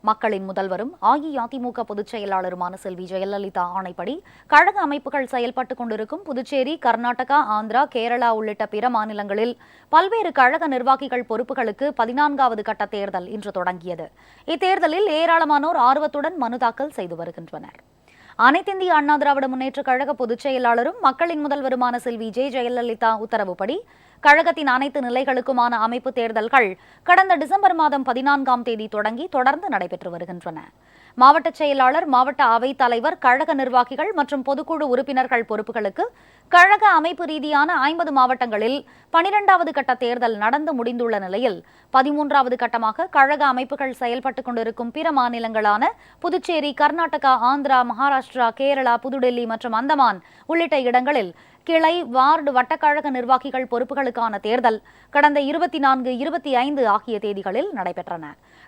மக்களின் முதல்வரும் அஇஅதிமுக பொதுச் செயலாளருமான செல்வி ஜெயலலிதா ஆணைப்படி கழக அமைப்புகள் செயல்பட்டுக் கொண்டிருக்கும் புதுச்சேரி கர்நாடகா ஆந்திரா கேரளா உள்ளிட்ட பிற மாநிலங்களில் பல்வேறு கழக நிர்வாகிகள் பொறுப்புகளுக்கு பதினான்காவது கட்ட தேர்தல் இன்று தொடங்கியது. இத்தேர்தலில் ஏராளமானோர் ஆர்வத்துடன் மனு தாக்கல் செய்து வருகின்றனர். அனைத்திந்திய அண்ணா திராவிட முன்னேற்ற கழக பொதுச் செயலாளரும் மக்களின் முதல்வருமான செல்வி ஜெ. ஜெயலலிதா உத்தரவுப்படி கழகத்தின் அனைத்து நிலைகளுக்குமான அமைப்பு தேர்தல்கள் கடந்த டிசம்பர் மாதம் பதினான்காம் தேதி தொடங்கி தொடர்ந்து நடைபெற்று வருகின்றன. மாவட்ட செயலாளர் மாவட்ட அவைத் தலைவர் கழக நிர்வாகிகள் மற்றும் பொதுக்குழு உறுப்பினர்கள் பொறுப்புகளுக்கு கழக அமைப்பு ரீதியான ஐம்பது மாவட்டங்களில் பனிரெண்டாவது கட்ட தேர்தல் நடந்து முடிந்துள்ள நிலையில் பதிமூன்றாவது கட்டமாக கழக அமைப்புகள் செயல்பட்டுக் கொண்டிருக்கும் பிற மாநிலங்களான புதுச்சேரி கர்நாடகா ஆந்திரா மகாராஷ்டிரா கேரளா புதுடெல்லி மற்றும் அந்தமான் உள்ளிட்ட இடங்களில் கிளை வார்டு வட்டக்கழக நிர்வாகிகள் பொறுப்புகளுக்கான தேர்தல் கடந்த இருபத்தி நான்கு இருபத்தி ஐந்து ஆகிய தேதிகளில் நடைபெற்றன.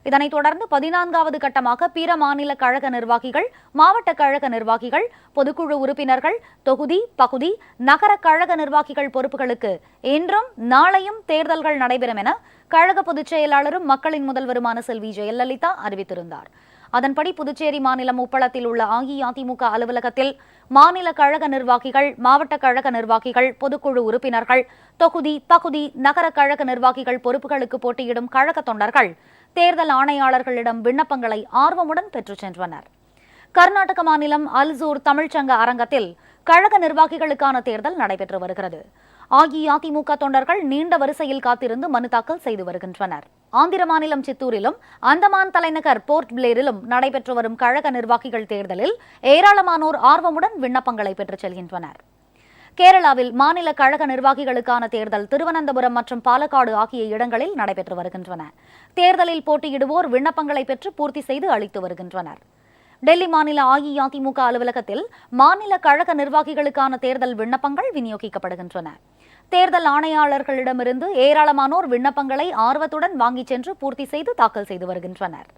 இதனைத் தொடர்ந்து பதினான்காவது கட்டமாக பிற மாநில கழக நிர்வாகிகள் மாவட்ட கழக நிர்வாகிகள் பொதுக்குழு உறுப்பினர்கள் தொகுதி பகுதி நகர கழக நிர்வாகிகள் பொறுப்புகளுக்கு இன்றும் நாளையும் தேர்தல்கள் நடைபெறும் என கழக பொதுச் செயலாளரும் மக்களின் முதல்வருமான செல்வி ஜெயலலிதா அறிவித்திருந்தார். அதன்படி புதுச்சேரி மாநிலம் உப்பளத்தில் உள்ள அஇஅதிமுக அலுவலகத்தில் மாநில கழக நிர்வாகிகள் மாவட்ட கழக நிர்வாகிகள் பொதுக்குழு உறுப்பினர்கள் தொகுதி பகுதி நகர கழக நிர்வாகிகள் பொறுப்புகளுக்கு போட்டியிடும் கழக தொண்டர்கள் தேர்தல் ஆணையாளர்களிடம் விண்ணப்பங்களை ஆர்வமுடன் பெற்றுச் சென்றனர். கர்நாடக மாநிலம் அல்சூர் தமிழ்ச்சங்க அரங்கத்தில் கழக நிர்வாகிகளுக்கான தேர்தல் நடைபெற்று வருகிறது. அஇஅதிமுக தொண்டர்கள் நீண்ட வரிசையில் காத்திருந்து மனு தாக்கல் செய்து வருகின்றனர். ஆந்திர மாநிலம் சித்தூரிலும் அந்தமான் தலைநகர் போர்ட் பிளேரிலும் நடைபெற்று வரும் கழக நிர்வாகிகள் தேர்தலில் ஏராளமானோர் ஆர்வமுடன் விண்ணப்பங்களை பெற்றுச் செல்கின்றனர். கேரளாவில் மாநில கழக நிர்வாகிகளுக்கான தேர்தல் திருவனந்தபுரம் மற்றும் பாலக்காடு ஆகிய இடங்களில் நடைபெற்று வருகின்றன. தேர்தலில் போட்டியிடுவோர் விண்ணப்பங்களை பெற்று பூர்த்தி செய்து அளித்து வருகின்றனர். டெல்லி மாநில அஇஅதிமுக அலுவலகத்தில் மாநில கழக நிர்வாகிகளுக்கான தேர்தல் விண்ணப்பங்கள் விநியோகிக்கப்படுகின்றன. தேர்தல் ஆணையாளர்களிடமிருந்து ஏராளமானோர் விண்ணப்பங்களை ஆர்வத்துடன் வாங்கிச் சென்று பூர்த்தி செய்து தாக்கல் செய்து வருகின்றனர்.